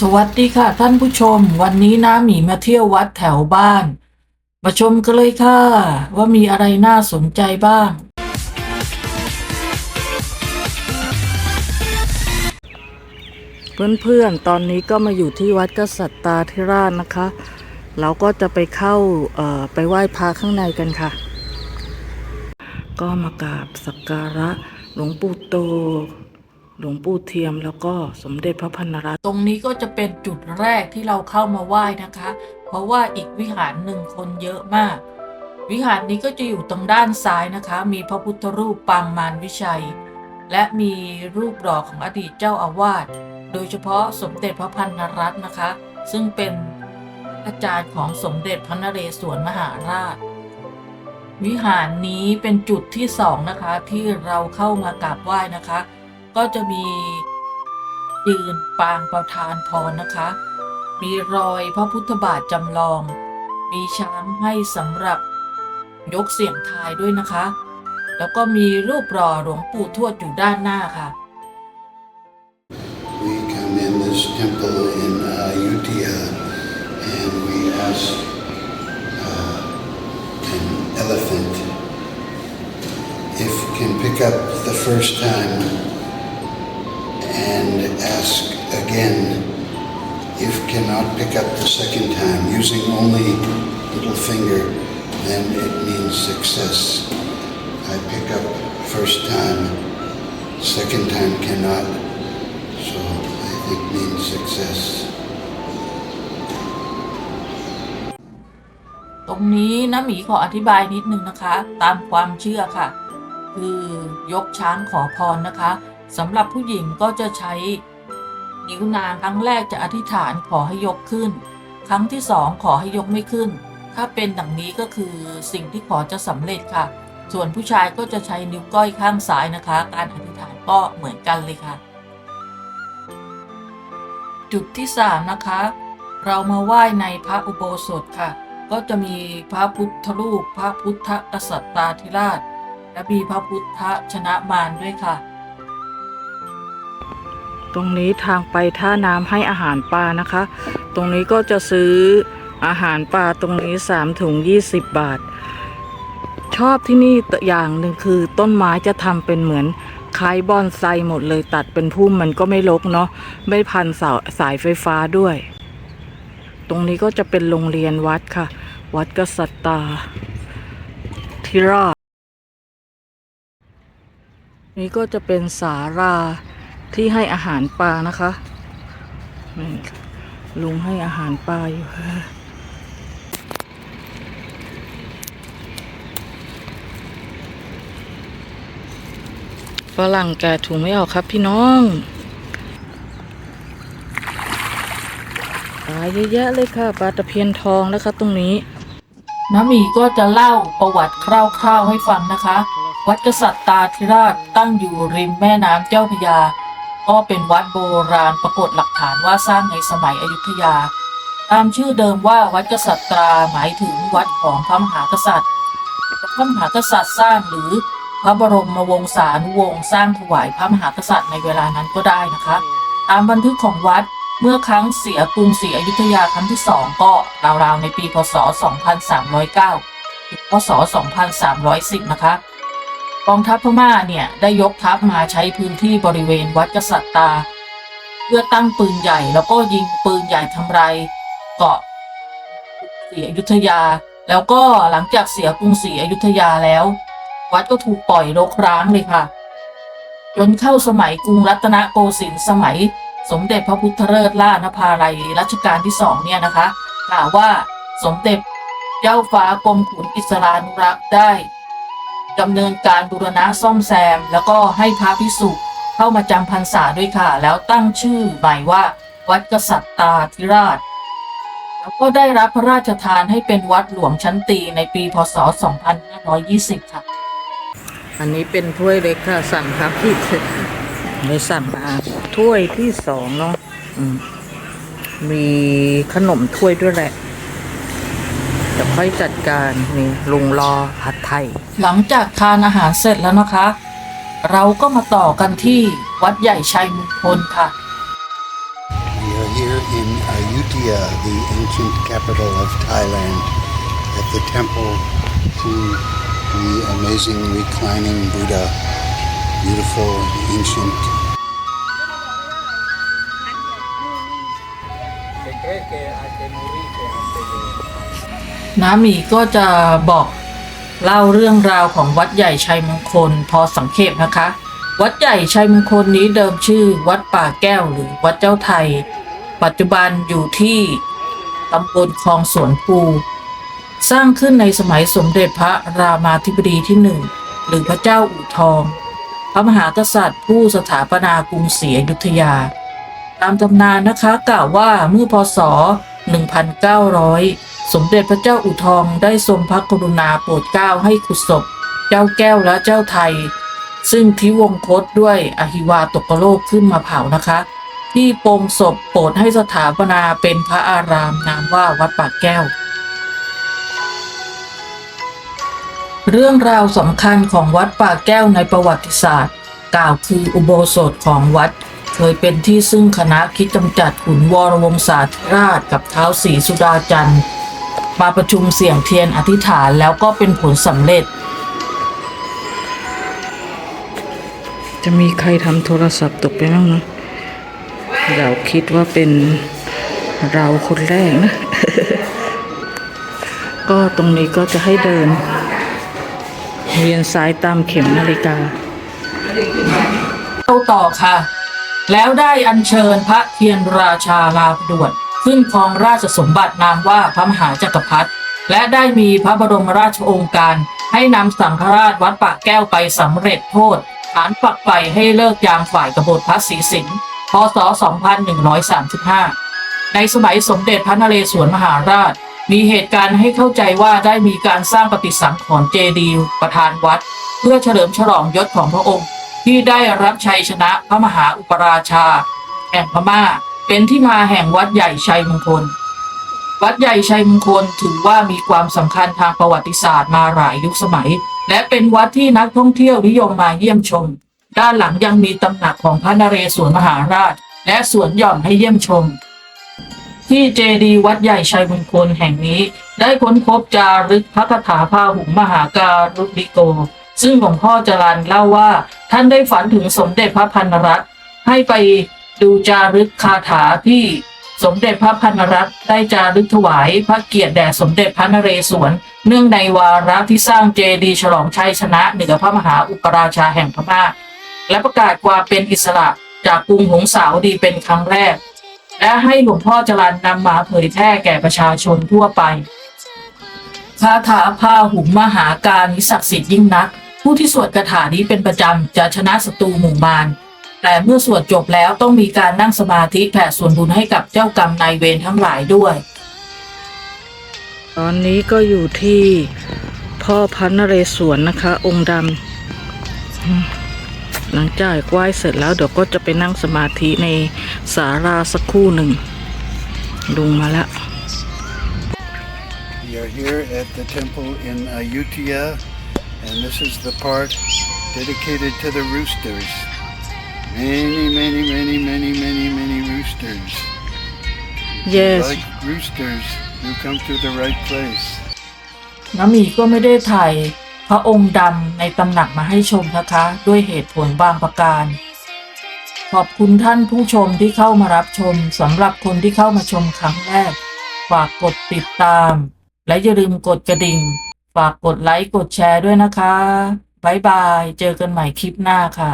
สวัสดีค่ะท่านผู้ชม วันนี้น้าหมีมาเที่ยววัดแถวบ้าน มาชมกันเลยค่ะ ว่ามีอะไรน่าสนใจบ้าง เพื่อนๆ ตอนนี้ก็มาอยู่ที่วัดกษัตริย์ตาธิราชนะคะ เราก็จะไปเข้าไปไหว้พระข้างในกันค่ะ ก็มากราบสักการะหลวงปู่โต หลวงปู่เทียมแล้วก็สมเด็จพระพันรัตน์ตรงนี้ก็จะเป็นจุดแรกที่เราเข้ามาไหว้นะคะ เพราะว่าอีกวิหารหนึ่งคนเยอะมาก วิหารนี้ก็จะอยู่ตรงด้านซ้ายนะคะ มีพระพุทธรูปปางมารวิชัย และมีรูปหล่อของอดีตเจ้าอาวาสโดยเฉพาะสมเด็จพระพันนรัตน์นะคะ ซึ่งเป็นอาจารย์ของสมเด็จพระนเรศวรมหาราช วิหารนี้เป็นจุดที่สองนะคะที่เราเข้ามากราบไหว้นะคะ ก็จะมียืนปางประธานพรนะคะ มีรอยพระพุทธบาทจำลอง มีช้างให้สำหรับยกเสียงทายด้วยนะคะ แล้วก็มีรูปหล่อหลวงปู่ทวดอยู่ด้านหน้าค่ะ We come in this temple in uh, Utia and we ask uh, an elephant if can pick up the first time and ask again if cannot pick up the second time using only little finger then it means success. I pick up first time, second time cannot. So I think means success. ตรงนี้น้าหมีขออธิบายนิดนึงนะคะ ตามความเชื่อค่ะ คือยกช้างขอพรนะคะ สำหรับผู้หญิงก็จะใช้นิ้วนางครั้งแรกจะอธิษฐานขอให้ยกขึ้น ครั้งที่สองขอให้ยกไม่ขึ้น ถ้าเป็นดังนี้ก็คือสิ่งที่ขอจะสำเร็จค่ะ ส่วนผู้ชายก็จะใช้นิ้วก้อยข้างซ้ายนะคะ การอธิษฐานก็เหมือนกันเลยค่ะ จุดที่สามนะคะ เรามาไหว้ในพระอุโบสถค่ะ ก็จะมีพระพุทธรูป พระพุทธกษัตริย์ตาธิราช และมีพระพุทธชนะมารด้วยค่ะ ตรงนี้ทางไปท่าน้ำให้อาหารปลานะคะ ตรงนี้ก็จะซื้ออาหารปลาตรงนี้3ถุง20 บาท ชอบที่นี่อย่างหนึ่งคือต้นไม้จะทำเป็นเหมือนคล้ายบอนไซหมดเลยตัดเป็นพุ่มมันก็ไม่รกเนาะไม่พันสาสายไฟฟ้าด้วย ตรงนี้ก็จะเป็นโรงเรียนวัดค่ะ วัดกษัตริย์ตาธิราชนี่ก็จะเป็นสารา ที่ให้อาหารปลานะคะนี่ลุงให้อาหารปลาอยู่ค่ะฝรั่งแกถุงไม่ออกครับพี่น้องปลาเยอะแยะเลยค่ะปลาตะเพียนทองนะคะตรงนี้น้ามีก็จะเล่าประวัติคร่าวๆให้ฟังนะคะ วัดกษัตริย์ตาธิราชตั้งอยู่ริมแม่น้ำเจ้าพยา ก็เป็นวัดโบราณปรากฏหลักฐานว่าสร้างในสมัยอยุธยา ตามชื่อเดิมว่าวัดกษัตราหมายถึงวัดของพระมหากษัตริย์พระมหากษัตริย์สร้างหรือพระบรมวงศานุวงศ์สร้างถวายพระมหากษัตริย์ในเวลานั้นก็ได้นะคะ ตามบันทึกของวัดเมื่อครั้งเสียกรุงศรีอยุธยาครั้งที่สองก็ราวๆในปีพศ 2309 พศ 2310 นะคะ กองทัพพม่าเนี่ยได้ยกทัพมาใช้พื้นที่บริเวณวัดกษัตริย์ตา เพื่อตั้งปืนใหญ่แล้วก็ยิงปืนใหญ่ทำลายเกาะศรีอยุธยา แล้วก็หลังจากเสียกรุงศรีอยุธยาแล้ว วัดก็ถูกปล่อยรกร้างเลยค่ะ จนเข้าสมัยกรุงรัตนโกสินทร์สมัยสมเด็จพระพุทธเลิศล่านภาลัยรัชกาลที่สองเนี่ยนะคะกล่าวว่าสมเด็จเจ้าฟ้ากรมขุนอิสรานุรักษ์ได้ ดำเนินการบูรณะซ่อมแซม แล้วก็ให้พระพิสุเข้ามาจำพรรษาด้วยค่ะ แล้วตั้งชื่อใหม่ว่า วัดกษัตริย์ตาธิราช แล้วก็ได้รับพระราชทานให้เป็นวัดหลวงชั้นตีในปีพศ 2520 ค่ะ อันนี้เป็นถ้วยเล็กค่ะสั่งครับพี่เลยสั่งมาถ้วยที่สองเนาะมีขนมถ้วยด้วยแหละ เดี๋ยวค่อยจัดการนี่ลุงรอผัดไทย หลังจากทานอาหารเสร็จแล้วนะคะ เราก็มาต่อกันที่วัดใหญ่ชัยมงคลค่ะ We are here in Ayutthaya, the ancient capital of Thailand, at the temple to the amazing reclining Buddha. Beautiful, ancient. น้าหมีก็จะบอกเล่าเรื่องราวของวัดใหญ่ชัยมงคลพอสังเขปนะคะ วัดใหญ่ชัยมงคลนี้เดิมชื่อวัดป่าแก้วหรือวัดเจ้าไทย ปัจจุบันอยู่ที่ตำบลคลองสวนปู สร้างขึ้นในสมัยสมเด็จพระรามาธิบดีที่หนึ่งหรือพระเจ้าอู่ทอง พระมหากษัตริย์ผู้สถาปนากรุงศรีอยุธยา ตามตำนานนะคะกล่าวว่าเมื่อพศ 1900 สมเด็จพระเจ้าอู่ทองได้ทรงพระกรุณาโปรดเกล้าให้ขุดศพ เจ้าแก้วและเจ้าไทย ซึ่งทิวงคตด้วยอหิวาตกโลกขึ้นมาเผานะคะ ที่โปรงศพโปรดให้สถาปนาเป็นพระอารามนามว่าวัดปากแก้ว เรื่องราวสำคัญของวัดป่าแก้วในประวัติศาสตร์ กล่าวคืออุโบสถของวัดเคยเป็นที่ซึ่งคณะคิดกำจัดขุนวรวงศาธิราชกับเท้าวศรีสุดาจันทร์ มาประชุมเสี่ยงเทียนอธิษฐานแล้วก็เป็นผลสำเร็จ จะมีใครทำโทรศัพท์ตกไปบ้างนะเราคิดว่าเป็นเราคนแรกนะ ก็ตรงนี้ก็จะให้เดิน เวียนซ้ายตามเข็มนาฬิกาเข้าต่อค่ะ แล้วได้อัญเชิญพระเทียนราชาลาพดวด ขึ้นครองราชสมบัตินามว่าพระมหาจักรพรรดิและได้มีพระบรมราชโองการให้นำสังฆราชวัดปากแก้วไปสำเร็จโทษฐานปักไฟให้เลิกยามฝ่ายกบฏพระศรีสิงห์พศ 2135 ในสมัยสมเด็จพระนเรศวรมหาราช มีเหตุการณ์ให้เข้าใจว่าได้มีการสร้างปฏิสังขรณ์เจดีย์ประธานวัด เพื่อเฉลิมฉลองยศของพระองค์ ที่ได้รับชัยชนะพระมหาอุปราชาแห่งพม่า เป็นที่มาแห่งวัดใหญ่ชัยมงคล วัดใหญ่ชัยมงคลถือว่ามีความสำคัญทางประวัติศาสตร์มาหลายยุคสมัย และเป็นวัดที่นักท่องเที่ยวนิยมมาเยี่ยมชม ด้านหลังยังมีตำหนักของพระนเรศวรมหาราช และสวนหย่อมให้เยี่ยมชม ที่เจดีย์วัดใหญ่ชัยมงคลแห่งนี้ ได้ค้นพบจารึกพระคาถาพาหุงมหาการุณิโก ซึ่งหลวงพ่อจรันเล่าว่าท่านได้ฝันถึงสมเด็จพระพันรัตน์ให้ไป ดูจารึกคาถาที่สมเด็จพระพันรัตน์ได้จารึกถวายพระเกียรติแด่สมเด็จพระนเรศวร เนื่องในวาระที่สร้างเจดีย์ฉลองชัยชนะเหนือพระมหาอุปราชาแห่งพม่า และประกาศความเป็นอิสระจากกรุงหงสาวดีเป็นครั้งแรก และให้หลวงพ่อจรันนำมาเผยแพร่แก่ประชาชนทั่วไปคาถาพาหุมมหาการิศักดิ์สิทธิ์ยิ่งนัก ผู้ที่สวดคาถานี้เป็นประจำจะชนะศัตรูหมู่มาร แต่เมื่อสวดจบแล้วต้องมีการนั่งสมาธิแผ่ส่วนบุญให้กับเจ้ากรรมนายเวรทั้งหลายด้วย ตอนนี้ก็อยู่ที่พ่อพันนเรศวรนะคะ องค์ดำอืมหลังจากไหว้เสร็จแล้วเดี๋ยวก็จะไปนั่งสมาธิในศาลาสักครู่หนึ่งลุงมาแล้ว We are here at the temple in Ayutthaya, and this is the part dedicated to the roosters. Many, many, many, many, many, many roosters. If you Yes. like roosters, you come to the right place. น้ำหมีก็ไม่ได้ถ่ายพระองค์ดำในตำหนักมาให้ชมนะคะ ด้วยเหตุผลบางประการ ขอบคุณท่านผู้ชมที่เข้ามารับชมสำหรับคนที่เข้ามาชมครั้งแรก ฝากกดติดตาม และอย่าลืมกดกระดิ่ง ฝากกดไลค์กดแชร์ด้วยนะคะบ๊ายบาย เจอกันใหม่คลิปหน้าค่ะ